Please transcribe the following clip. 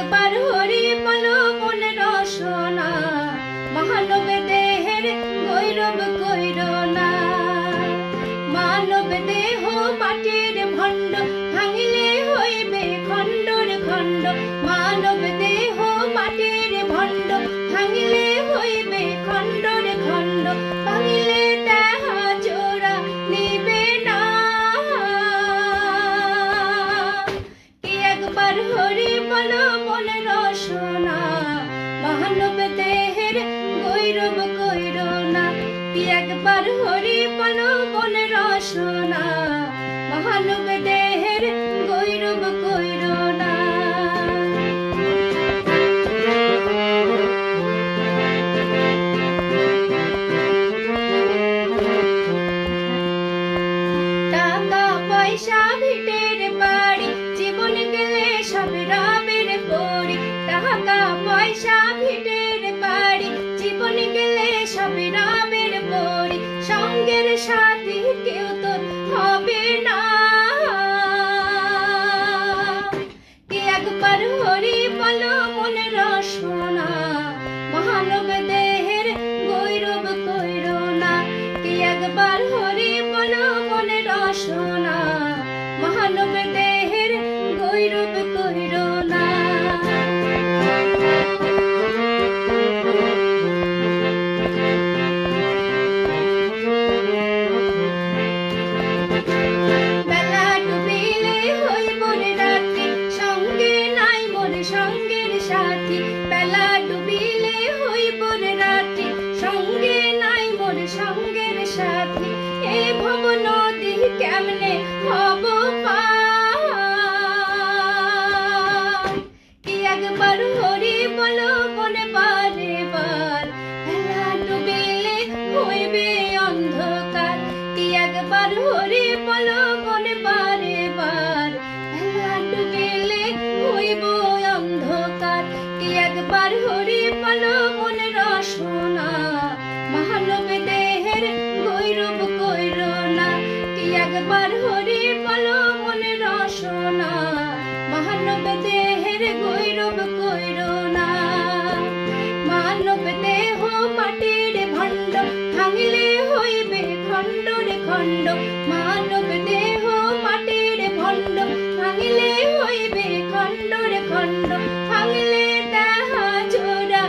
একবার হরি বল মন রসনা, মানব দেহের গৈরব কৈর না। মানব দেহ মাটির ভণ্ড, ভাঙিলে হইবে খণ্ডর খণ্ড। মানব দেহ মাটির ভণ্ড, ভাঙিলে দেহের গৈরব গৈর না। টাকা পয়সা ভিটের বাড়ি, জীবন গেলে সব রবের পরি। টাকা পয়সা ভিটের বাড়ি, জীবন গেলে সব রবের পরি। সঙ্গের সাথী বলো মনে রসনা মহানব দেহের গৈরব কইর না। কি একবার হরি বলো ভব নদী কেমনে হব কি একবার হরি বলো, মনে বারে বার? বেলা ডুবিলে হইবে অন্ধকার। কি একবার হরি বলো, মনে বারে বার? বেলা ডুবিলে হইব অন্ধকার। কি একবার হরি বলো মনে রসনা একবার হরি বলো মনে রসনা মহানব দেহের গৈরব কইর না। মানব দেহ মাটির ভণ্ড, ভাঙিলে হইবে খণ্ড রে খণ্ড। মানব দেহ মাটির ভণ্ড, ভাঙিলে হইবে খণ্ড রে খণ্ড। ভাঙিলে তাহা জোড়া